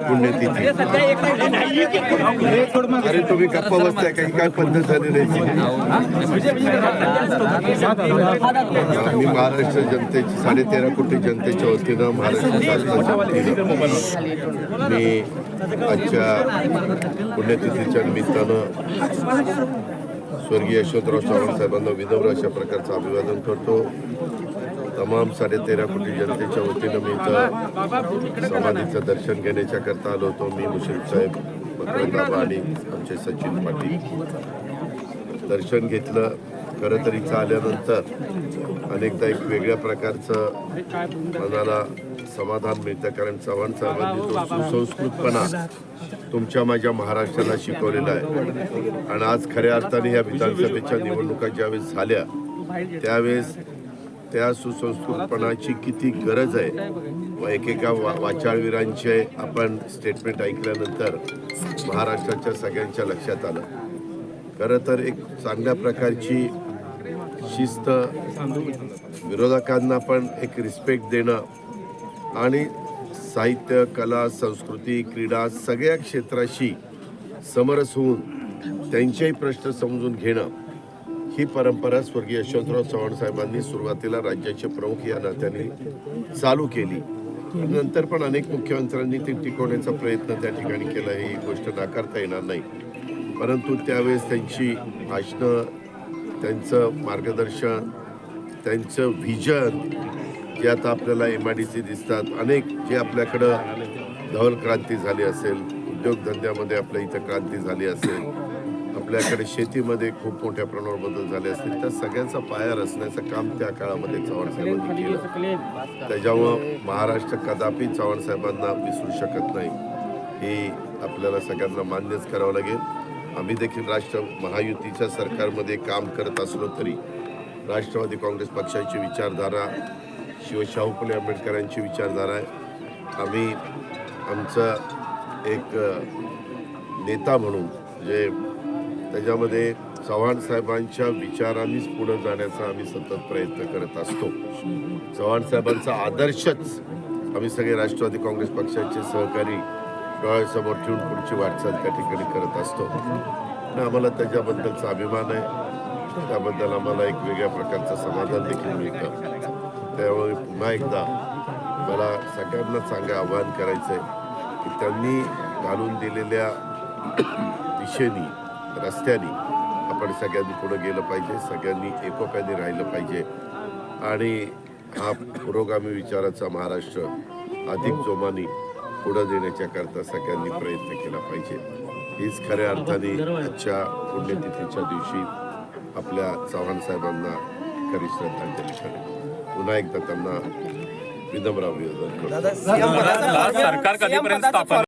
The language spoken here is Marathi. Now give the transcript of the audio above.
पुण्यतिथी अरे तुम्ही गप्प बसताय काही काय पद्धत झाली मी महाराष्ट्र जनतेची साडे तेरा कोटी जनतेच्या वतीनं महाराष्ट्र मी आजच्या पुण्यतिथीच्या निमित्तानं स्वर्गीय यशवंतराव चव्हाण साहेबांना विनम्र अशा प्रकारचं अभिवादन करतो. तमाम साडे तेरा कोटी जनतेच्या वतीनं मी इथं समाधीचं दर्शन घेण्याच्या करता आलो होतो. मी मुश्रीफ साहेब मकरंदाबा आणि आमचे सचिन पाटील दर्शन घेतलं. खरं तर इथं आल्यानंतर अनेकदा एक वेगळ्या प्रकारचं मनाला समाधान मिळतं. कारण चव्हाण साहेबांनी जो सुसंस्कृतपणा तुमच्या माझ्या महाराष्ट्राला शिकवलेला आहे. आणि आज खऱ्या अर्थाने ह्या विधानसभेच्या निवडणुका ज्यावेळेस झाल्या त्यावेळेस त्या सुसंस्कृतपणाची किती गरज आहे? व एकेका वा वाचाळवीरांचे आपण स्टेटमेंट ऐकल्यानंतर महाराष्ट्राच्या सगळ्यांच्या लक्षात आलं. खरं तर एक चांगल्या प्रकारची शिस्त विरोधकांना पण एक रिस्पेक्ट देणं आणि साहित्य कला संस्कृती क्रीडा सगळ्या क्षेत्राशी समरस होऊन त्यांचेही प्रश्न समजून घेणं ही परंपरा स्वर्गीय यशवंतराव चव्हाण साहेबांनी सुरुवातीला राज्याचे प्रमुख या नात्याने चालू केली. नंतर पण अनेक मुख्यमंत्र्यांनी ती टिकवण्याचा प्रयत्न त्या ठिकाणी केला ही गोष्ट नाकारता येणार नाही. परंतु त्यावेळेस त्यांची भाषणं त्यांचं मार्गदर्शन त्यांचं व्हिजन जे आता आपल्याला एम आय डी सी दिसतात. अनेक जे आपल्याकडं धवल क्रांती झाली असेल उद्योगधंद्यामध्ये आपल्या इथं क्रांती झाली असेल आपल्याकडे शेतीमध्ये खूप मोठ्या प्रमाणावर बदल झाले असतील त्या सगळ्यांचा पाया रचण्याचं काम त्या काळामध्ये चव्हाण साहेबांनी केलं. त्याच्यामुळं महाराष्ट्र कदापि चव्हाण साहेबांना विसरू शकत नाही. हे आपल्याला सगळ्यांना मान्यच करावं लागेल. आम्ही देखील राष्ट्र महायुतीच्या सरकारमध्ये काम करत असलो तरी राष्ट्रवादी काँग्रेस पक्षाची विचारधारा शिवशाहू फुले आंबेडकरांची विचारधारा आहे आम्ही आमचं एक नेता म्हणून जे त्याच्यामध्ये चव्हाण साहेबांच्या विचारांनीच पुढे जाण्याचा आम्ही सतत प्रयत्न करत असतो. चव्हाण साहेबांचा आदर्शच आम्ही सगळे राष्ट्रवादी काँग्रेस पक्षाचे सहकारी डोळ्यासमोर ठेवून पुढची वाटचाल त्या ठिकाणी करत असतो. आणि आम्हाला त्याच्याबद्दलचा अभिमान आहे. त्याबद्दल आम्हाला एक वेगळ्या प्रकारचं समाधान देखील मिळतं. त्यामुळे पुन्हा एकदा मला सगळ्यांना चांगलं आवाहन करायचं आहे की त्यांनी घालून दिलेल्या दिशेनी रस्त्यानी आपण सगळ्यांनी पुढं गेलं पाहिजे सगळ्यांनी एकोप्याने राहिलं पाहिजे. आणि हा पुरोगामी विचाराचा महाराष्ट्र अधिक जोमाने पुढे देण्याच्या करता सगळ्यांनी प्रयत्न केला पाहिजे. हीच खऱ्या अर्थाने आजच्या पुण्यतिथीच्या दिवशी आपल्या चव्हाण साहेबांना खरी श्रद्धांजली ठरेल. पुन्हा एकदा त्यांना विनम्र अभिवादन करतो. सरकार कधीपर्यंत स्थापन